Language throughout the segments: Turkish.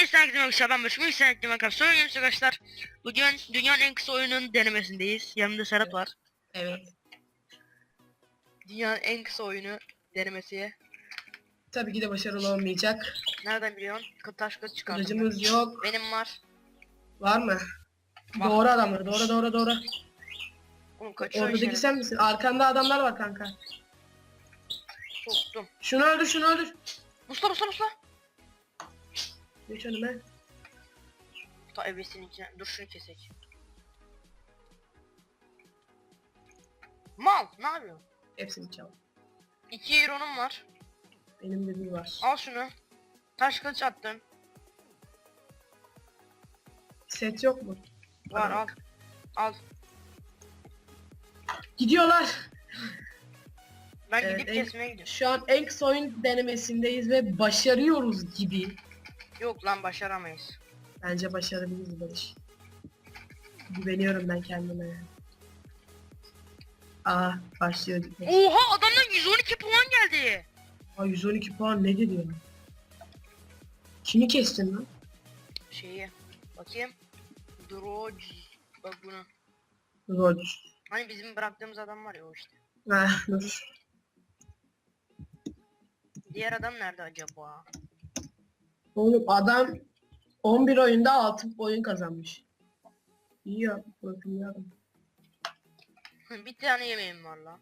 Arkadaşlar ben Mesut Müsait Demek Söylüyorum arkadaşlar. Bugün dünyanın en kısa oyunun denemesindeyiz. Yanımda Serhat var. Evet. Dünyanın en kısa oyunu denemesi. Tabii ki de başarılı olmayacak. Nereden biliyorsun? Taş kız çıkardım. Kılıcımız yok. Benim var. Var mı? Var. Doğru adamları. Doğru doğru doğru. Oğlum kaçıyor Oradaki içeri. sen misin? Arkanda adamlar var kanka. Soktum. Şunu öldür şunu öldür. Mustafa Mustafa Mustafa. Geç önüme. Ta ebesinin içine. Dur şunu kesek. Mal ne yapıyorsun? Hepsini çal. 2 euronum var. Benim de bir var. Al şunu. Taş kılıç attım. Set yok mu? Var al. Al. Gidiyorlar. Ben Evet, gidip en- kesmeye gidiyorum. Şu an en kısa oyun denemesindeyiz ve başarıyoruz gibi. Yok lan başaramayız. Bence başarabiliriz Barış. Güveniyorum ben kendime. Aa başlıyor. Oha adamdan 112 puan geldi. Aa 112 puan ne geliyor? Kimi kestin lan? Şeyi. Bakayım. Droj. Bak bunu. Roj. Hani bizim bıraktığımız adam var ya o işte. Ah dur. Diğer adam nerede acaba? Oğlum adam 11 oyunda 6 oyun kazanmış. İyi ya. Bakın ya. bir tane yemeğim var lan.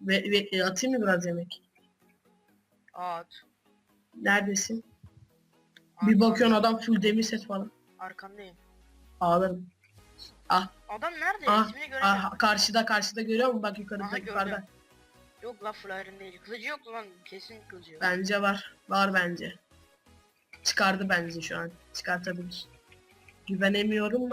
Ve, ve e, atayım mı biraz yemek? At. Neredesin? At, Bir bakıyorsun adam full demir set falan. Arkandayım. Ağlarım. Adam nerede? Ah, İsmini göremiyorum. ah, karşıda karşıda görüyor musun? Bak yukarıda Aha, yukarıda. gördüm. Yok lan full iron değil. Kılıcı yok lan. Kesin kılıcı yok. Bence var. Var bence. Çıkardı bence şu an. Çıkartabilir. Güvenemiyorum.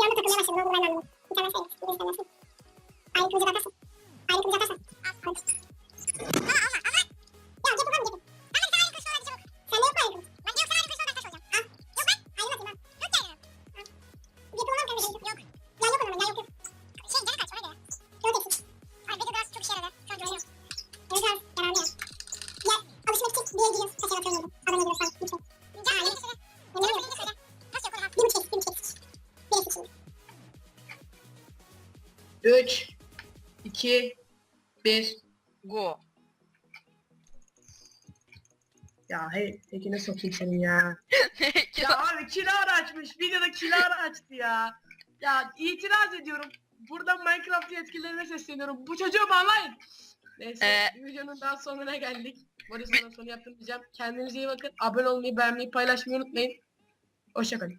Anda takılmaya başladım. Ne oldu ben anlamadım. Bir tane şey. Bir tane şey. Aynı kılıcı atarsın. 3 2 1 Go. Ya hey tekine sokayım seni ya. Ya abi kilar açmış. Videoda kilar açtı ya. Ya itiraz ediyorum. Burada Minecraft yetkililerine sesleniyorum. Bu çocuğu bağlayın. Neyse Ee, videonun daha sonuna geldik. Boris'in sonu yaptım diyeceğim. Kendinize iyi bakın. Abone olmayı, beğenmeyi, paylaşmayı unutmayın. Hoşçakalın.